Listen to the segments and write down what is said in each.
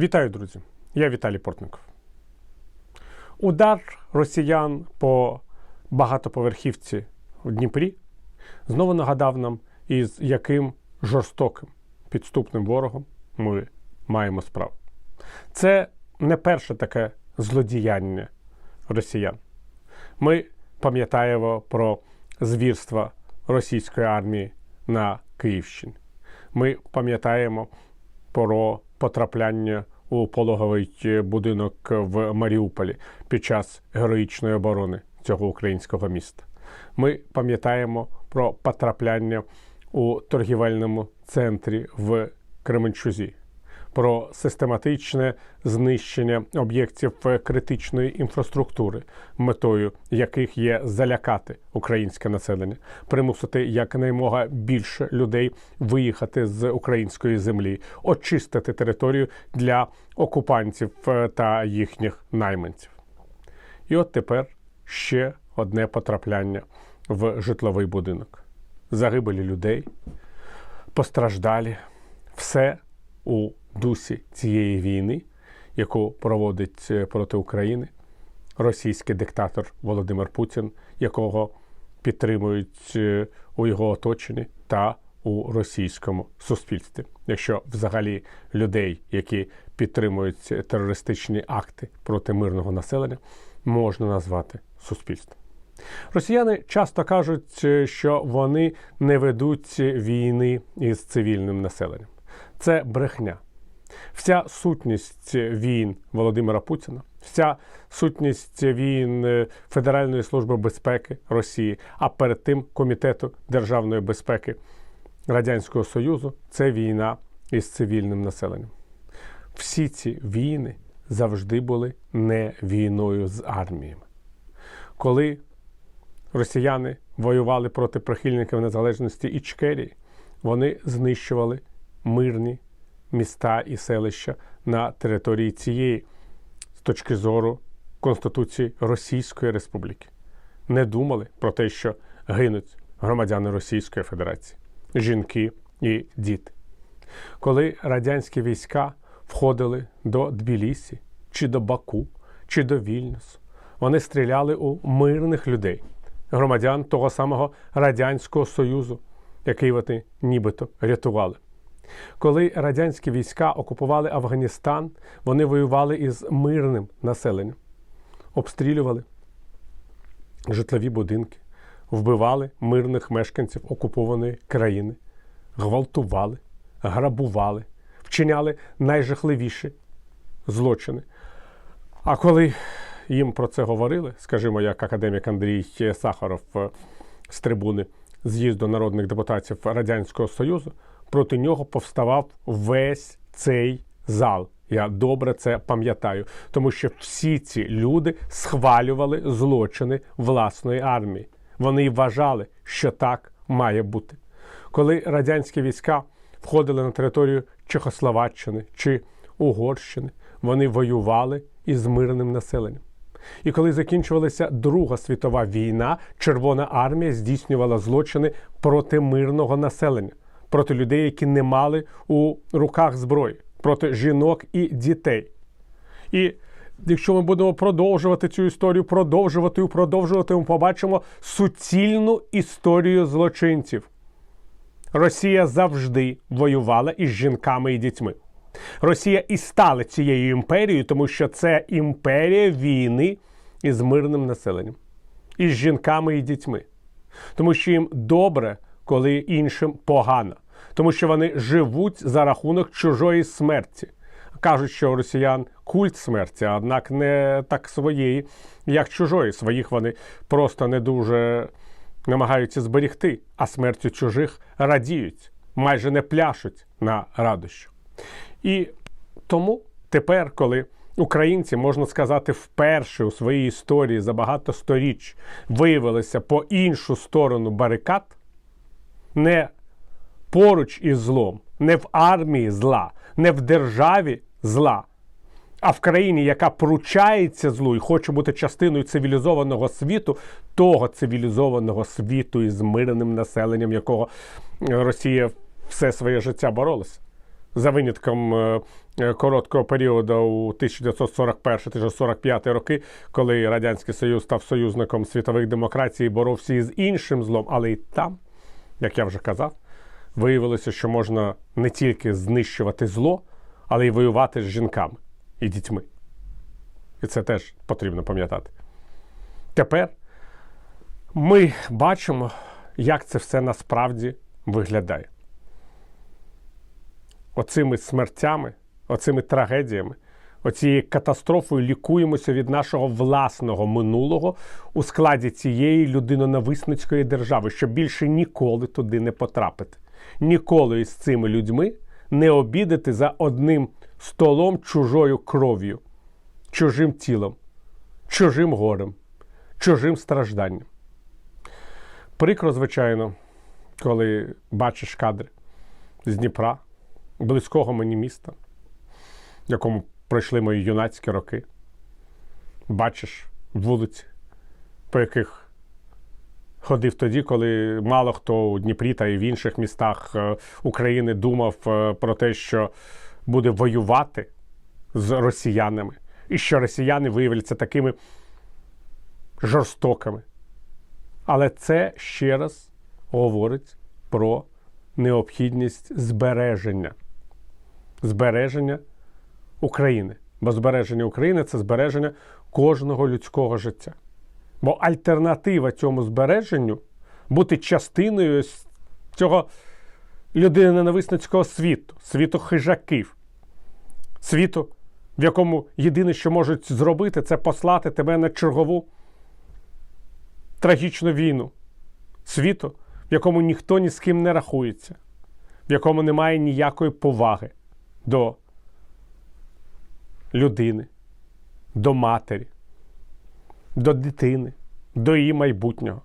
Вітаю, друзі! Я Віталій Портников. Удар росіян по багатоповерхівці в Дніпрі знову нагадав нам, із яким жорстоким підступним ворогом ми маємо справу. Це не перше таке злодіяння росіян. Ми пам'ятаємо про звірства російської армії на Київщині. Ми пам'ятаємо про потрапляння у пологовий будинок в Маріуполі під час героїчної оборони цього українського міста. Ми пам'ятаємо про потрапляння у торгівельному центрі в Кременчузі, про систематичне знищення об'єктів критичної інфраструктури, метою яких є залякати українське населення, примусити якнаймога більше людей виїхати з української землі, очистити територію для окупантів е, та їхніх найманців. І от тепер ще одне потрапляння в житловий будинок. Загибелі людей, постраждалі, все у дусі цієї війни, яку проводить е, проти України російський диктатор Володимир Путін, якого підтримують е, у його оточенні та у російському суспільстві. Якщо взагалі людей, які підтримують терористичні акти проти мирного населення, можна назвати суспільством. Росіяни часто кажуть, е, що вони не ведуть війни із цивільним населенням. Це брехня. Вся сутність війн Володимира Путіна, вся сутність війн е, Федеральної служби безпеки Росії, а перед тим Комітету державної безпеки Радянського Союзу це війна із цивільним населенням. Всі ці війни завжди були не війною з арміями. Коли росіяни воювали проти прихильників незалежності Ічкерії, вони знищували мирні міста і селища на території цієї з точки зору Конституції Російської Республіки. Не думали про те, що гинуть громадяни Російської Федерації, жінки і діти. Коли радянські війська входили до Тбілісі, чи до Баку, чи до Вільнюсу, вони стріляли у мирних людей, громадян того самого Радянського Союзу, який вони нібито рятували. Коли радянські війська окупували Афганістан, вони воювали із мирним населенням, обстрілювали житлові будинки, вбивали мирних мешканців окупованої країни, гвалтували, грабували, вчиняли найжахливіші злочини. А коли їм про це говорили, скажімо, як академік Андрій Сахаров з трибуни з'їзду народних депутатів Радянського Союзу, проти нього повставав весь цей зал. Я добре це пам'ятаю, тому що всі ці люди схвалювали злочини власної армії. Вони вважали, що так має бути. Коли радянські війська входили на територію Чехословаччини чи Угорщини, вони воювали із мирним населенням. І коли закінчувалася Друга світова війна, Червона армія здійснювала злочини проти мирного населення проти людей, які не мали у руках зброї, проти жінок і дітей. І якщо ми будемо продовжувати цю історію, продовжувати і продовжувати, ми побачимо суцільну історію злочинців. Росія завжди воювала із жінками і дітьми. Росія і стала цією імперією, тому що це імперія війни із мирним населенням, із жінками і дітьми. Тому що їм добре коли іншим погано, тому що вони живуть за рахунок чужої смерті. Кажуть, що у росіян культ смерті, однак не так своєї, як чужої. Своїх вони просто не дуже намагаються зберігти, а смертю чужих радіють, майже не пляшуть на радощу. І тому тепер, коли українці, можна сказати, вперше у своїй історії за багато сторіч виявилися по іншу сторону барикад не поруч із злом, не в армії зла, не в державі зла, а в країні, яка пручається злу і хоче бути частиною цивілізованого світу, того цивілізованого світу із мирним населенням, якого Росія все своє життя боролася. за винятком е, е, короткого періоду у 1941-1945 роки, коли Радянський Союз став союзником світових демократій і боровся із іншим злом, але і там, як я вже казав, виявилося, що можна не тільки знищувати зло, але й воювати з жінками і дітьми. І це теж потрібно пам'ятати. Тепер ми бачимо, як це все насправді виглядає. Оцими смертями, оцими трагедіями, оцією катастрофою лікуємося від нашого власного минулого у складі цієї людинонависницької держави, щоб більше ніколи туди не потрапити. Ніколи із цими людьми не обідати за одним столом чужою кров'ю, чужим тілом, чужим горем, чужим стражданням. Прикро, звичайно, коли бачиш кадри з Дніпра, близького мені міста, якому пройшли мої юнацькі роки. Бачиш вулиці, по яких ходив тоді, коли мало хто у Дніпрі та і в інших містах е, України думав е, про те, що буде воювати з росіянами, і що росіяни виявляться такими жорстокими. Але це ще раз говорить про необхідність збереження. Збереження України. Бо збереження України це збереження кожного людського життя. Бо альтернатива цьому збереженню бути частиною цього людиноненависницького світу, світу хижаків, світу, в якому єдине, що можуть зробити, це послати тебе на чергову трагічну війну, світу, в якому ніхто ні з ким не рахується, в якому немає ніякої поваги до людини, до матері, до дитини, до її майбутнього.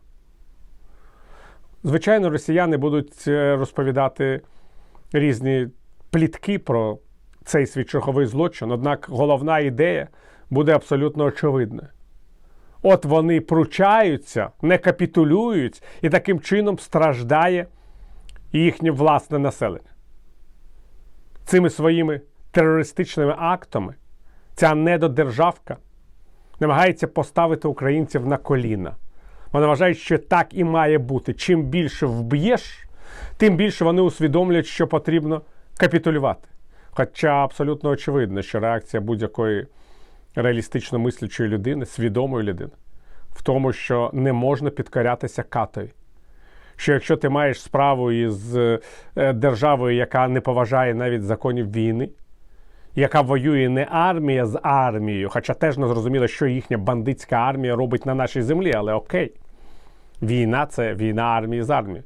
Звичайно, росіяни будуть е, розповідати різні плітки про цей свій черговий злочин, однак головна ідея буде абсолютно очевидною. От вони пручаються, не капітулюють, і таким чином страждає їхнє власне населення. Цими своїми терористичними актами ця недодержавка намагається поставити українців на коліна. Вони вважають, що так і має бути. Чим більше вб'єш, тим більше вони усвідомлюють, що потрібно капітулювати. Хоча абсолютно очевидно, що реакція будь-якої реалістично мислячої людини, свідомої людини, в тому, що не можна підкорятися катові. Що якщо ти маєш справу із е, державою, яка не поважає навіть законів війни, яка воює не армія з армією, хоча теж не зрозуміло, що їхня бандитська армія робить на нашій землі, але окей. Війна це війна армії з армією.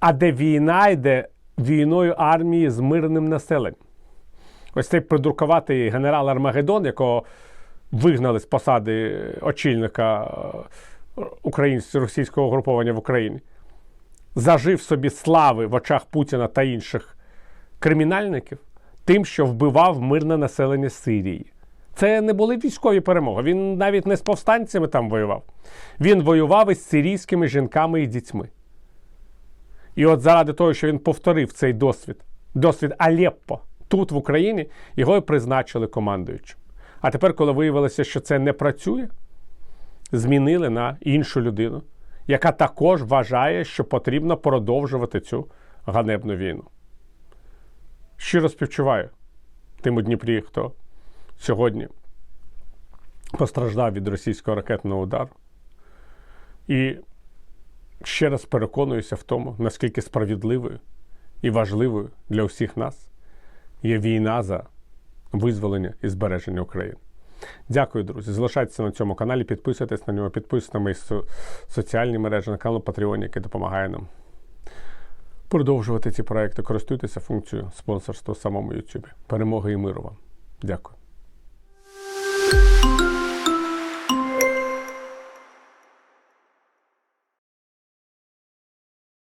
А де війна йде війною армії з мирним населенням. Ось цей придуркуватий генерал Армагеддон, якого вигнали з посади очільника українського російського угруповання в Україні, зажив собі слави в очах Путіна та інших кримінальників тим, що вбивав мирне населення Сирії. Це не були військові перемоги. Він навіть не з повстанцями там воював. Він воював із сирійськими жінками і дітьми. І от заради того, що він повторив цей досвід, досвід Алеппо, тут, в Україні, його і призначили командуючим. А тепер, коли виявилося, що це не працює, змінили на іншу людину, яка також вважає, що потрібно продовжувати цю ганебну війну. Щиро співчуваю тим у Дніпрі, хто сьогодні постраждав від російського ракетного удару. І ще раз переконуюся в тому, наскільки справедливою і важливою для всіх нас є війна за визволення і збереження України. Дякую, друзі. Залишайтеся на цьому каналі, підписуйтесь на нього, підписуйтесь на мої соціальні мережі, на канал Patreon, який допомагає нам продовжувати ці проекти. Користуйтеся функцією спонсорства в самому YouTube. Перемоги і миру вам. Дякую.